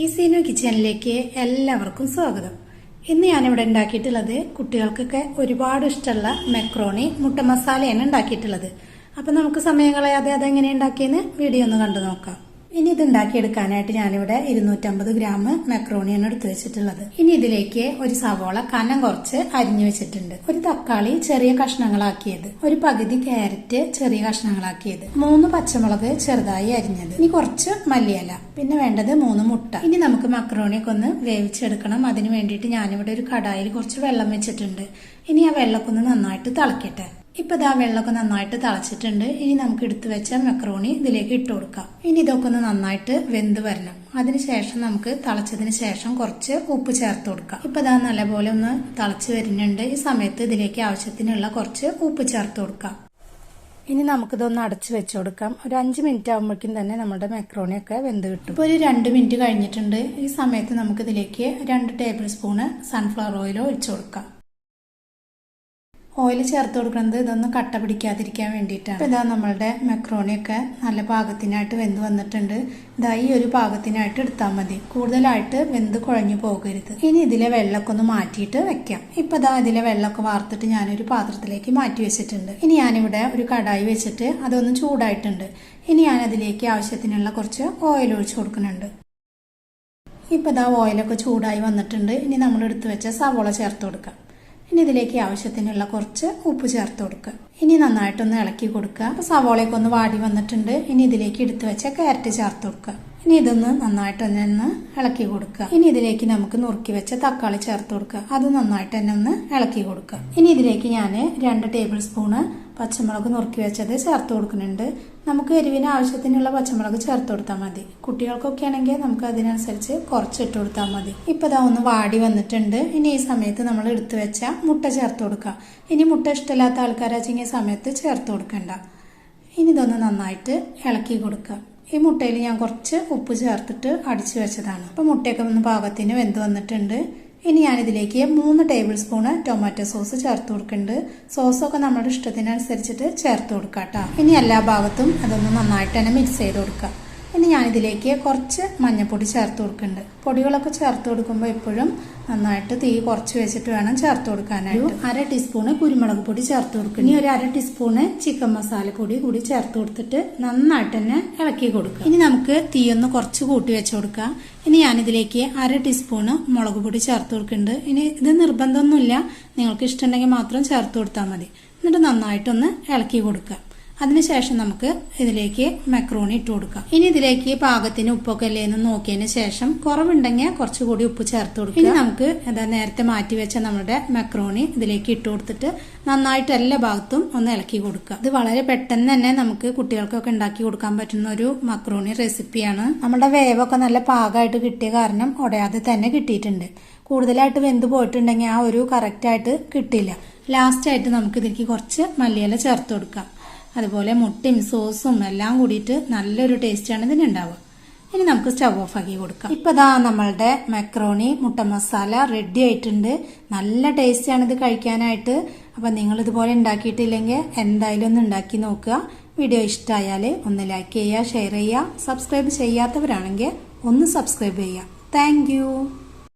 ഈസീനോ കിച്ചണിലേക്ക് എല്ലാവർക്കും സ്വാഗതം. ഇന്ന് ഞാനിവിടെ ഉണ്ടാക്കിയിട്ടുള്ളത് കുട്ടികൾക്കൊക്കെ ഒരുപാട് ഇഷ്ടമുള്ള മെക്രോണി മുട്ട മസാലയാണ് ഉണ്ടാക്കിയിട്ടുള്ളത്. അപ്പം നമുക്ക് സമയം കളയാതെ അതെങ്ങനെ ഉണ്ടാക്കിയെന്ന് വീഡിയോ ഒന്ന് കണ്ടു നോക്കാം. ഇനി ഇത് ഉണ്ടാക്കിയെടുക്കാനായിട്ട് ഞാനിവിടെ ഇരുന്നൂറ്റമ്പത് ഗ്രാം മെക്രോണിയാണ് എടുത്തു വെച്ചിട്ടുള്ളത്. ഇനി ഇതിലേക്ക് ഒരു സവോള കനം കുറച്ച് അരിഞ്ഞു വെച്ചിട്ടുണ്ട്. ഒരു തക്കാളി ചെറിയ കഷ്ണങ്ങളാക്കിയത്. ഒരു പകുതി ക്യാരറ്റ് ചെറിയ കഷ്ണങ്ങളാക്കിയത്. മൂന്ന് പച്ചമുളക് ചെറുതായി അരിഞ്ഞത്. ഇനി കുറച്ച് മല്ലിയില. പിന്നെ വേണ്ടത് മൂന്ന് മുട്ട. ഇനി നമുക്ക് മക്രോണിയൊക്കെ ഒന്ന് വേവിച്ചെടുക്കണം. അതിന് വേണ്ടിയിട്ട് ഞാനിവിടെ ഒരു കടായിൽ കുറച്ച് വെള്ളം വെച്ചിട്ടുണ്ട്. ഇനി ആ വെള്ളക്കൊന്ന് നന്നായിട്ട് തിളക്കട്ടെ. ഇപ്പൊ ഇതാ വെള്ളമൊക്കെ നന്നായിട്ട് തിളച്ചിട്ടുണ്ട്. ഇനി നമുക്ക് എടുത്തു വെച്ച മെക്രോണി ഇതിലേക്ക് ഇട്ട് കൊടുക്കാം. ഇനി ഇതൊക്കെ ഒന്ന് നന്നായിട്ട് വെന്ത് വരണം. അതിനുശേഷം നമുക്ക് തിളച്ചതിന് ശേഷം കുറച്ച് ഉപ്പ് ചേർത്ത് കൊടുക്കാം. ഇപ്പൊ ഇതാ നല്ലപോലെ ഒന്ന് തിളച്ച് വരുന്നുണ്ട്. ഈ സമയത്ത് ഇതിലേക്ക് ആവശ്യത്തിനുള്ള കുറച്ച് ഉപ്പ് ചേർത്ത് കൊടുക്കാം. ഇനി നമുക്കിതൊന്ന് അടച്ച് വെച്ചു കൊടുക്കാം. ഒരു അഞ്ച് മിനിറ്റ് ആകുമ്പോഴേക്കും തന്നെ നമ്മുടെ മെക്രോണി ഒക്കെ വെന്ത് കിട്ടും. ഇപ്പോൾ ഒരു രണ്ട് മിനിറ്റ് കഴിഞ്ഞിട്ടുണ്ട്. ഈ സമയത്ത് നമുക്കിതിലേക്ക് രണ്ട് ടേബിൾ സ്പൂണ് സൺഫ്ലവർ ഓയിലോ ഒഴിച്ചു കൊടുക്കാം. ഓയിൽ ചേർത്ത് കൊടുക്കുന്നത് ഇതൊന്നും കട്ട പിടിക്കാതിരിക്കാൻ വേണ്ടിയിട്ടാണ്. ഇതാ നമ്മളുടെ മെക്രോണിയൊക്കെ നല്ല പാകത്തിനായിട്ട് വെന്ത് വന്നിട്ടുണ്ട്. ഇതാ ഈ ഒരു പാകത്തിനായിട്ട് എടുത്താൽ മതി. കൂടുതലായിട്ട് വെന്ത് കുഴഞ്ഞു പോകരുത്. ഇനി ഇതിലെ വെള്ളമൊക്കെ ഒന്ന് മാറ്റിയിട്ട് വെക്കാം. ഇപ്പൊ ഇതാ ഇതിലെ വെള്ളമൊക്കെ വാർത്തിട്ട് ഞാനൊരു പാത്രത്തിലേക്ക് മാറ്റി വെച്ചിട്ടുണ്ട്. ഇനി ഞാനിവിടെ ഒരു കടായി വെച്ചിട്ട് അതൊന്ന് ചൂടായിട്ടുണ്ട്. ഇനി ഞാൻ അതിലേക്ക് ആവശ്യത്തിനുള്ള കുറച്ച് ഓയിൽ ഒഴിച്ചു കൊടുക്കുന്നുണ്ട്. ഇപ്പൊ ഇതാ ഓയിലൊക്കെ ചൂടായി വന്നിട്ടുണ്ട്. ഇനി നമ്മൾ എടുത്തു വെച്ച സവോള ചേർത്ത് കൊടുക്കാം. ഇനി ഇതിലേക്ക് ആവശ്യത്തിനുള്ള കുറച്ച് ഉപ്പ് ചേർത്ത് കൊടുക്കുക. ഇനി നന്നായിട്ടൊന്ന് ഇളക്കി കൊടുക്കുക. സവോളയൊക്കെ ഒന്ന് വാടി വന്നിട്ടുണ്ട്. ഇനി ഇതിലേക്ക് എടുത്തു വെച്ച ക്യാരറ്റ് ചേർത്ത് കൊടുക്കുക. ഇനി ഇതൊന്ന് നന്നായിട്ട് തന്നെ ഒന്ന് ഇളക്കി കൊടുക്കുക. ഇനി ഇതിലേക്ക് നമുക്ക് നുറുക്കി വെച്ച തക്കാളി ചേർത്ത് കൊടുക്കുക. അത് നന്നായിട്ട് തന്നെ ഒന്ന് ഇളക്കി കൊടുക്കുക. ഇനി ഇതിലേക്ക് ഞാൻ രണ്ട് ടേബിൾ സ്പൂണ് പച്ചമുളക് നുറുക്കി വെച്ചത് ചേർത്ത് കൊടുക്കുന്നുണ്ട്. നമുക്ക് എരിവിന് ആവശ്യത്തിനുള്ള പച്ചമുളക് ചേർത്ത് കൊടുത്താൽ മതി. കുട്ടികൾക്കൊക്കെ ആണെങ്കിൽ നമുക്ക് അതിനനുസരിച്ച് കുറച്ച് ഇട്ട് കൊടുത്താൽ മതി. ഇപ്പം ഇതാ ഒന്ന് വാടി വന്നിട്ടുണ്ട്. ഇനി ഈ സമയത്ത് നമ്മൾ എടുത്തു വെച്ച മുട്ട ചേർത്ത് കൊടുക്കുക. ഇനി മുട്ട ഇഷ്ടമില്ലാത്ത ആൾക്കാരാച്ചെങ്കിൽ സമയത്ത് ചേർത്ത് കൊടുക്കണ്ട. ഇനി ഇതൊന്ന് നന്നായിട്ട് ഇളക്കി കൊടുക്കുക. ഈ മുട്ടയിൽ ഞാൻ കുറച്ച് ഉപ്പ് ചേർത്തിട്ട് അടിച്ചു വെച്ചതാണ്. അപ്പോൾ മുട്ടയൊക്കെ ഒന്ന് പാകത്തിന് വെന്ത് വന്നിട്ടുണ്ട്. ഇനി ഞാനിതിലേക്ക് മൂന്ന് ടേബിൾ സ്പൂണ് ടൊമാറ്റോ സോസ് ചേർത്ത് കൊടുക്കുന്നുണ്ട്. സോസൊക്കെ നമ്മുടെ ഇഷ്ടത്തിനനുസരിച്ചിട്ട് ചേർത്ത് കൊടുക്കാം കേട്ടോ ഇനി എല്ലാ ഭാഗത്തും അതൊന്ന് നന്നായിട്ട് തന്നെ മിക്സ് ചെയ്ത് കൊടുക്കാം ഇനി ഞാനിതിലേക്ക് കുറച്ച് മഞ്ഞൾപ്പൊടി ചേർത്ത് കൊടുക്കുന്നുണ്ട്. പൊടികളൊക്കെ ചേർത്ത് കൊടുക്കുമ്പോൾ എപ്പോഴും നന്നായിട്ട് തീ കുറച്ച് വെച്ചിട്ട് വേണം ചേർത്ത് കൊടുക്കാനായിട്ട്. അര ടീസ്പൂണ് കുരുമുളക് പൊടി ചേർത്ത് കൊടുക്കും ഇനി ഒരു അര ടീസ്പൂണ് ചിക്കൻ മസാലപ്പൊടി കൂടി ചേർത്ത് കൊടുത്തിട്ട് നന്നായിട്ട് തന്നെ ഇളക്കി കൊടുക്കുക. ഇനി നമുക്ക് തീ ഒന്ന് കുറച്ച് കൂട്ടി വെച്ച് കൊടുക്കാം. ഇനി ഞാനിതിലേക്ക് അര ടീസ്പൂണ് മുളക് പൊടി ചേർത്ത് കൊടുക്കുന്നുണ്ട്. ഇനി ഇത് നിർബന്ധമൊന്നുമില്ല. നിങ്ങൾക്ക് ഇഷ്ടമുണ്ടെങ്കിൽ മാത്രം ചേർത്ത് കൊടുത്താൽ മതി. എന്നിട്ട് നന്നായിട്ടൊന്ന് ഇളക്കി കൊടുക്കുക. അതിനുശേഷം നമുക്ക് ഇതിലേക്ക് മെക്രോണി ഇട്ട് കൊടുക്കാം. ഇനി ഇതിലേക്ക് പാകത്തിന് ഉപ്പൊക്കെ അല്ലേ എന്ന് നോക്കിയതിന് ശേഷം കുറവുണ്ടെങ്കിൽ കുറച്ചുകൂടി ഉപ്പ് ചേർത്ത് കൊടുക്കുക. ഇനി നമുക്ക് എന്താ നേരത്തെ മാറ്റി വെച്ച നമ്മുടെ മെക്രോണി ഇതിലേക്ക് ഇട്ട് കൊടുത്തിട്ട് നന്നായിട്ട് എല്ലാ ഭാഗത്തും ഒന്ന് ഇളക്കി കൊടുക്കുക. ഇത് വളരെ പെട്ടെന്ന് തന്നെ നമുക്ക് കുട്ടികൾക്കൊക്കെ ഉണ്ടാക്കി കൊടുക്കാൻ പറ്റുന്ന ഒരു മക്രോണി റെസിപ്പിയാണ് നമ്മുടെ വേവൊക്കെ നല്ല പാകമായിട്ട് കിട്ടിയ കാരണം ഉടയാതെ തന്നെ കിട്ടിയിട്ടുണ്ട്. കൂടുതലായിട്ട് വെന്ത് പോയിട്ടുണ്ടെങ്കിൽ ആ ഒരു കറക്റ്റായിട്ട് കിട്ടില്ല ലാസ്റ്റായിട്ട് നമുക്ക് ഇതിലേക്ക് കുറച്ച് മല്ലിയില ചേർത്ത് കൊടുക്കാം. അതുപോലെ മുട്ടയും സോസും എല്ലാം കൂടിയിട്ട് നല്ലൊരു ടേസ്റ്റാണ് ഇതിനുണ്ടാവുക. ഇനി നമുക്ക് സ്റ്റവ് ഓഫ് ആക്കി കൊടുക്കാം. ഇപ്പൊ ഇതാ നമ്മളുടെ മെക്രോണി മുട്ട മസാല റെഡി ആയിട്ടുണ്ട്. നല്ല ടേസ്റ്റാണ് ഇത് കഴിക്കാനായിട്ട്. അപ്പൊ നിങ്ങൾ ഇതുപോലെ ഉണ്ടാക്കിയിട്ടില്ലെങ്കിൽ എന്തായാലും ഒന്ന് ഉണ്ടാക്കി നോക്കുക. വീഡിയോ ഇഷ്ടമായാൽ ഒന്ന് ലൈക്ക് ചെയ്യുക ഷെയർ ചെയ്യുക സബ്സ്ക്രൈബ് ചെയ്യാത്തവരാണെങ്കിൽ ഒന്ന് സബ്സ്ക്രൈബ് ചെയ്യുക. താങ്ക്